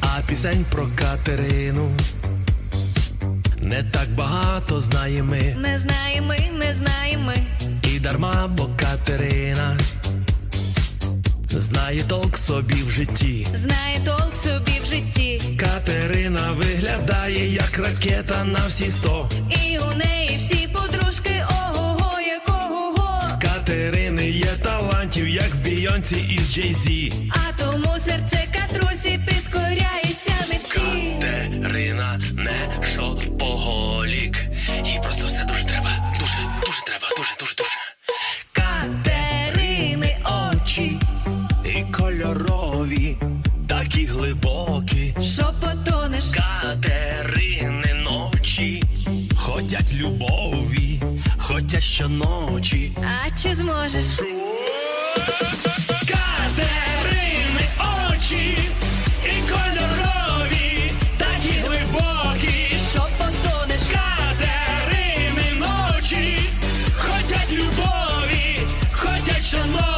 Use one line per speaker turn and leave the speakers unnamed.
А пісень про Катерину не так багато знаємо ми.
Не знаємо ми, не знаємо ми.
І дарма, бо Катерина знає толк собі в житті.
Знає толк собі в житті.
Катерина виглядає як ракета на всі сто.
І у неї всі подружки ого-го, якого-го.
Катерини є талантів, як Бійонці із Джей-Зі.
А тому серце катрусі підкоряється не всі.
Катерина не шопоголік. Їй просто все дуже треба. Дуже, дуже треба, дуже, дуже, дуже.
Катерини очі,
І кольорові, такі глибокі.
що потонеш.
Катерини ночі ходять любові, ходять щоночі.
А чи зможеш?
Катерини Катерини ночі